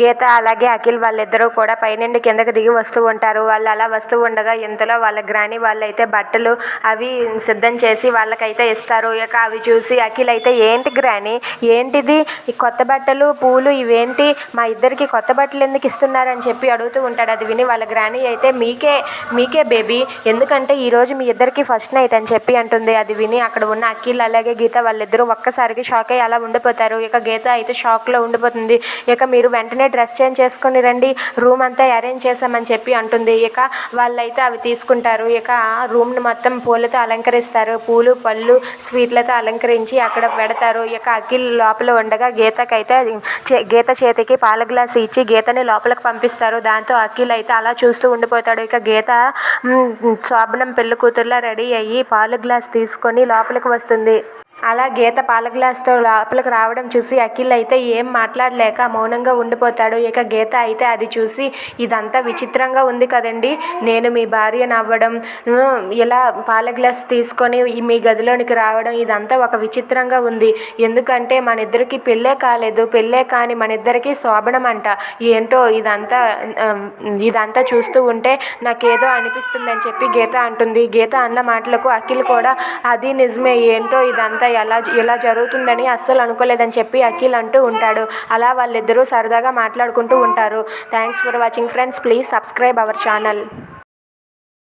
గీత అలాగే అఖిల్ వాళ్ళిద్దరూ కూడా పైనుండి కిందకి దిగి వస్తూ ఉంటారు. వాళ్ళు అలా వస్తూ ఉండగా ఇంతలో వాళ్ళ గ్రాని వాళ్ళైతే బట్టలు అవి సిద్ధం చేసి వాళ్ళకైతే ఇస్తారు. ఇక అవి చూసి అఖిల్ అయితే ఏంటి గ్రాని? ఏంటిది? ఈ కొత్త బట్టలు పూలు ఇవేంటి? మా ఇద్దరికి కొత్త బట్టలు ఎందుకు ఇస్తున్నారని చెప్పి అడుగుతూ ఉంటాడు. అది విని వాళ్ళ గ్రాని అయితే మీకే మీకే బేబీ. ఎందుకంటే ఈరోజు మీ ఇద్దరికి ఫస్ట్ నైట్ అని చెప్పి అంటుంది. అది విని అక్కడ ఉన్న అఖిల్ అలాగే గీత వాళ్ళిద్దరూ ఒక్కసారికి షాక్ అయ్యి అలా ఉండిపోతారు. ఇక గీత అయితే షాక్లో ఉండిపోతుంది. ఇక మీరు వెంటనే డ్రెస్ చేంజ్ చేసుకొని రండి రూమ్ అంతా అరేంజ్ చేసామని చెప్పి అంటుంది. ఇక వాళ్ళైతే అవి తీసుకుంటారు. ఇక రూమ్ని మొత్తం పూలతో అలంకరిస్తారు. పూలు పళ్ళు స్వీట్లతో అలంకరించి అక్కడ పెడతారు. ఇక అఖిల్ లోపల ఉండగా గీతకైతే చే- గీత చేతికి పాల గ్లాస్ ఇచ్చి గీతని లోపలికి పంపిస్తారు. దాంతో అఖిల్ అయితే అలా చూస్తూ ఉండిపోతాడు. ఇక గీత శోభనం పెళ్ళి కూతుర్లా రెడీ అయ్యి పాలు గ్లాస్ తీసుకొని లోపలికి వస్తుంది. అలా గీత పాల గ్లాస్తో లోపలికి రావడం చూసి అఖిల్ అయితే ఏం మాట్లాడలేక మౌనంగా ఉండిపోతాడు. ఇక గీత అయితే అది చూసి ఇదంతా విచిత్రంగా ఉంది కదండి నేను మీ భార్యను అవ్వడం ఇలా పాల గ్లాస్ తీసుకొని మీ గదిలోనికి రావడం ఇదంతా ఒక విచిత్రంగా ఉంది. ఎందుకంటే మన ఇద్దరికి పెళ్ళే కాలేదు పెళ్ళే కాని మన ఇద్దరికి శోభనం అంట. ఏంటో ఇదంతా ఇదంతా చూస్తూ ఉంటే నాకేదో అనిపిస్తుందని చెప్పి గీత అంటుంది. గీత అన్న మాటలకు అఖిల్ కూడా అది నిజమే ఏంటో ఇదంతా ఎలా ఇలా జరుగుతుందని అస్సలు అనుకోలేదని చెప్పి అఖిల్ అంటూ ఉంటాడు. అలా వాళ్ళిద్దరూ సరదాగా మాట్లాడుకుంటూ ఉంటారు. Thanks for watching friends please subscribe our channel